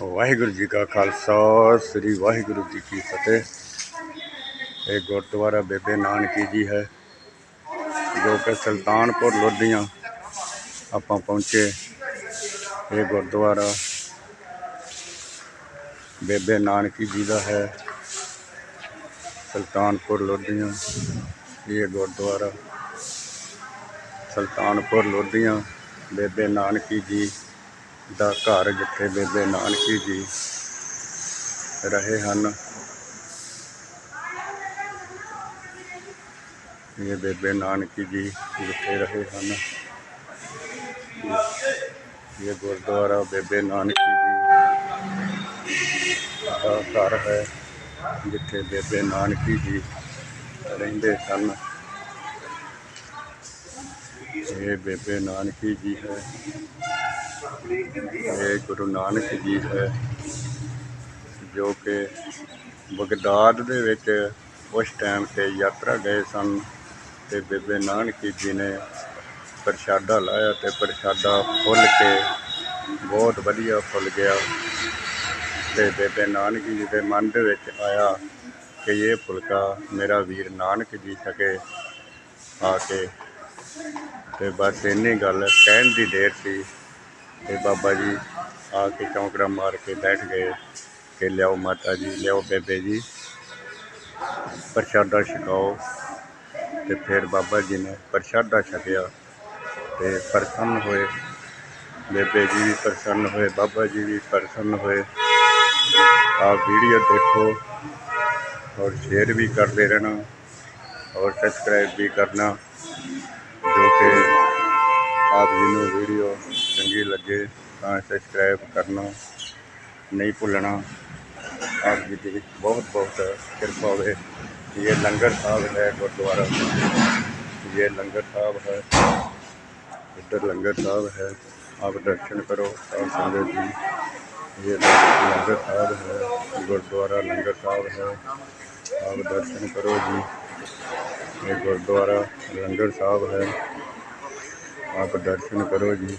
ਵਾਹਿਗੁਰੂ ਜੀ ਕਾ ਖਾਲਸਾ, ਸ੍ਰੀ ਵਾਹਿਗੁਰੂ ਜੀ ਕੀ ਫਤਿਹ। ਇਹ ਗੁਰਦੁਆਰਾ ਬੇਬੇ ਨਾਨਕੀ ਜੀ ਹੈ, ਜੋ ਕਿ ਸੁਲਤਾਨਪੁਰ ਲੋਧੀਆਂ ਆਪਾਂ ਪਹੁੰਚੇ। ਇਹ ਗੁਰਦੁਆਰਾ ਬੇਬੇ ਨਾਨਕੀ ਜੀ ਦਾ ਹੈ, ਸੁਲਤਾਨਪੁਰ ਲੋਧੀਆਂ। ਇਹ ਗੁਰਦੁਆਰਾ ਸੁਲਤਾਨਪੁਰ ਲੋਧੀਆਂ ਬੇਬੇ ਨਾਨਕੀ ਜੀ ਦਾ ਘਰ ਜਿੱਥੇ ਬੇਬੇ ਨਾਨਕੀ ਜੀ ਰਹੇ ਹਨ। ਇਹ ਬੇਬੇ ਨਾਨਕੀ ਜੀ ਜਿੱਥੇ ਰਹੇ ਹਨ। ਇਹ ਗੁਰਦੁਆਰਾ ਬੇਬੇ ਨਾਨਕੀ ਜੀ ਦਾ ਘਰ ਹੈ, ਜਿੱਥੇ ਬੇਬੇ ਨਾਨਕੀ ਜੀ ਰਹਿੰਦੇ ਸਨ। ਇਹ ਬੇਬੇ ਨਾਨਕੀ ਜੀ ਹੈ। ਇਹ ਗੁਰੂ ਨਾਨਕ ਜੀ ਹੈ, ਜੋ ਕਿ ਬਗਦਾਦ ਦੇ ਵਿੱਚ ਉਸ ਟਾਈਮ ਤੇ ਯਾਤਰਾ ਗਏ ਸਨ ਤੇ ਬੇਬੇ ਨਾਨਕੀ ਜੀ ਨੇ ਪ੍ਰਸ਼ਾਦਾ ਲਾਇਆ ਤੇ ਪ੍ਰਸ਼ਾਦਾ ਫੁੱਲ ਕੇ ਬਹੁਤ ਵਧੀਆ ਫੁੱਲ ਗਿਆ ਤੇ ਬੇਬੇ ਨਾਨਕ ਜੀ ਦੇ ਮਨ ਦੇ ਵਿੱਚ ਆਇਆ ਕਿ ਇਹ ਫੁਲਕਾ ਮੇਰਾ ਵੀਰ ਨਾਨਕ ਜੀ ਸਕੇ ਆ ਕੇ। ਤੇ ਬਸ ਇੰਨੀ ਗੱਲ ਕਹਿਣ ਦੀ ਦੇਰ ਸੀ ਤੇ ਬਾਬਾ ਜੀ ਆ ਕੇ ਚੌਂਕੜਾ ਮਾਰ ਕੇ ਬੈਠ ਗਏ ਕਿ ਲਿਆਓ ਮਾਤਾ ਜੀ, ਲਿਆਓ ਬੇਬੇ ਜੀ। ਪ੍ਰਸ਼ਾਦਾ ਛਕਾਓ ਤੇ ਫਿਰ ਬਾਬਾ ਜੀ ਨੇ ਪ੍ਰਸ਼ਾਦਾ ਛਕਿਆ ਤੇ ਪ੍ਰਸੰਨ ਹੋਏ। ਬੇਬੇ ਜੀ ਵੀ ਪ੍ਰਸੰਨ ਹੋਏ, ਬਾਬਾ ਜੀ ਵੀ ਪ੍ਰਸੰਨ ਹੋਏ। ਆ ਵੀਡੀਓ ਦੇਖੋ ਔਰ ਸ਼ੇਅਰ ਵੀ ਕਰਦੇ ਰਹਿਣਾ ਔਰ ਸਬਸਕ੍ਰਾਈਬ ਵੀ ਕਰਨਾ ਜੋ ਕਿ ਆਪ ਜੀ ਨੂੰ ਵੀਡੀਓ ਚੰਗੀ ਲੱਗੇ ਤਾਂ ਸਬਸਕ੍ਰਾਈਬ ਕਰਨਾ ਨਹੀਂ ਭੁੱਲਣਾ। ਆਪ ਜੀ ਦੀ ਬਹੁਤ ਬਹੁਤ ਕਿਰਪਾ ਹੋਵੇ। ਇਹ ਲੰਗਰ ਸਾਹਿਬ ਹੈ ਗੁਰਦੁਆਰਾ। ਇਹ ਲੰਗਰ ਸਾਹਿਬ ਹੈ। ਇੱਧਰ ਲੰਗਰ ਸਾਹਿਬ ਹੈ। ਆਪ ਦਰਸ਼ਨ ਕਰੋ ਸਾਧ ਸੰਗਤ ਜੀ। ਇਹ ਲੰਗਰ ਸਾਹਿਬ ਹੈ। ਗੁਰਦੁਆਰਾ ਲੰਗਰ ਸਾਹਿਬ ਹੈ। ਆਪ ਦਰਸ਼ਨ ਕਰੋ ਜੀ। ਇਹ ਗੁਰਦੁਆਰਾ ਲੰਗਰ ਸਾਹਿਬ ਹੈ। ਆਪ ਦਰਸ਼ਨ ਕਰੋ ਜੀ।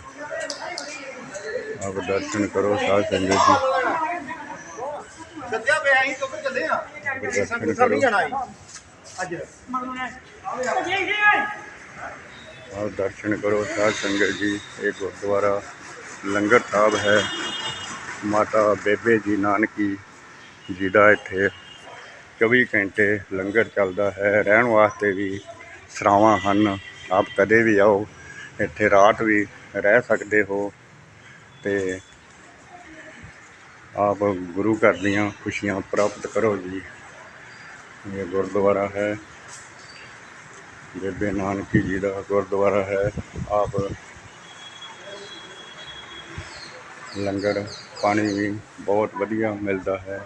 ਆਪ ਦਰਸ਼ਨ ਕਰੋ ਸਾਧ ਸੰਗਤ ਜੀ। ਸੱਦਿਆ ਪਿਆ ਅਸੀਂ ਤੋਂ ਚੱਲੇ ਆ। ਦਰਸ਼ਨ ਕਰੋ। ਅੱਜ। ਆਪ ਦਰਸ਼ਨ ਕਰੋ ਸਾਧ ਸੰਗਤ ਜੀ। ਇਹ ਗੁਰਦੁਆਰਾ ਲੰਗਰ ਸਾਹਿਬ ਹੈ। ਮਾਤਾ ਬੇਬੇ ਜੀ ਨਾਨਕੀ ਜੀ ਦਾ ਇੱਥੇ 24 ਘੰਟੇ ਲੰਗਰ ਚੱਲਦਾ ਹੈ। ਰਹਿਣ ਵਾਸਤੇ ਵੀ ਸਰਾਵਾਂ ਹਨ। ਆਪ ਕਦੇ ਵੀ ਆਓ। ਇੱਥੇ ਰਾਤ ਵੀ ਰਹਿ ਸਕਦੇ ਹੋ ਅਤੇ ਆਪ ਗੁਰੂ ਘਰ ਦੀਆਂ ਖੁਸ਼ੀਆਂ ਪ੍ਰਾਪਤ ਕਰੋ ਜੀ। ਇਹ ਗੁਰਦੁਆਰਾ ਹੈ। ਬੇਬੇ ਨਾਨਕੀ ਜੀ ਦਾ ਗੁਰਦੁਆਰਾ ਹੈ। ਆਪ ਲੰਗਰ ਪਾਣੀ ਵੀ ਬਹੁਤ ਵਧੀਆ ਮਿਲਦਾ ਹੈ।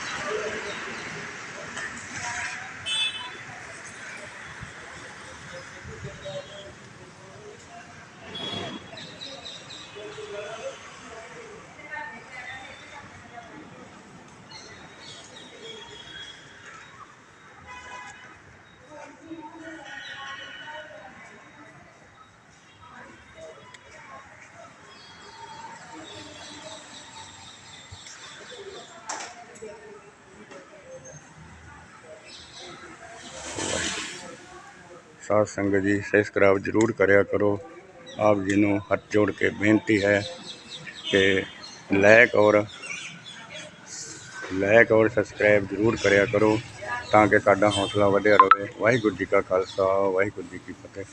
ਸਾਧ ਸੰਗਤ ਜੀ ਸਬਸਕ੍ਰਾਈਬ ਜ਼ਰੂਰ ਕਰਿਆ ਕਰੋ। ਆਪ ਜੀ ਨੂੰ ਹੱਥ ਜੋੜ ਕੇ ਬੇਨਤੀ ਹੈ ਕਿ ਲਾਇਕ ਔਰ ਲਾਇਕ ਔਰ ਸਬਸਕ੍ਰਾਈਬ ਜ਼ਰੂਰ ਕਰਿਆ ਕਰੋ ਤਾਂ ਕਿ ਸਾਡਾ ਹੌਸਲਾ ਵਧਿਆ ਰਹੇ। ਵਾਹਿਗੁਰੂ ਜੀ ਕਾ ਖਾਲਸਾ, ਵਾਹਿਗੁਰੂ ਜੀ ਕੀ ਫਤਿਹ।